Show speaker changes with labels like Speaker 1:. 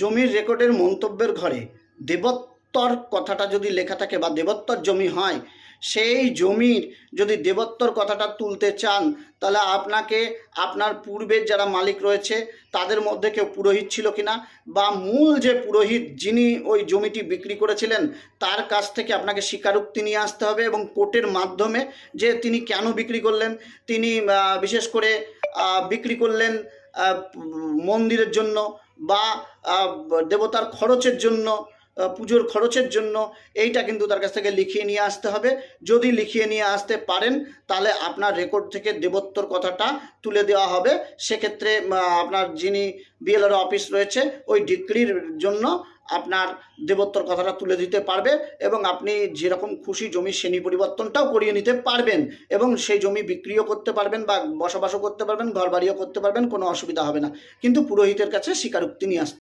Speaker 1: জমির রেকর্ডের মন্তব্যের ঘরে দেবত্তর কথাটা যদি লেখা থাকে বা দেবত্তর জমি হয়, সেই জমির যদি দেবত্তর কথাটা তুলতে চান, তাহলে আপনাকে আপনার পূর্বের যারা মালিক রয়েছে, তাদের মধ্যে কেউ পুরোহিত ছিল কিনা বা মূল যে পুরোহিত যিনি ওই জমিটি বিক্রি করেছিলেন, তার কাছ থেকে আপনাকে স্বীকারোক্তি নিয়ে আসতে হবে এবং কোর্টের মাধ্যমে যে তিনি কেন বিক্রি করলেন, তিনি বিশেষ করে বিক্রি করলেন মন্দিরের জন্য বা দেবতার খরচের জন্য পুজোর খরচের জন্য এইটা কিন্তু তার কাছ থেকে লিখিয়ে নিয়ে আসতে হবে। যদি লিখিয়ে নিয়ে আসতে পারেন, তাহলে আপনার রেকর্ড থেকে দেবত্বর কথাটা তুলে দেওয়া হবে। সেক্ষেত্রে আপনার যিনি বিএলআর অফিস রয়েছে, ওই ডিগ্রির জন্য আপনার দেবত্বর কথাটা তুলে দিতে পারবে এবং আপনি যেরকম খুশি জমি শ্রেণি পরিবর্তনটাও করিয়ে নিতে পারবেন এবং সেই জমি বিক্রিও করতে পারবেন বা বসবাসও করতে পারবেন ঘর বাড়িও করতে পারবেন, কোনো অসুবিধা হবে না। কিন্তু পুরোহিতের কাছে স্বীকারোক্তি নিয়ে আসতে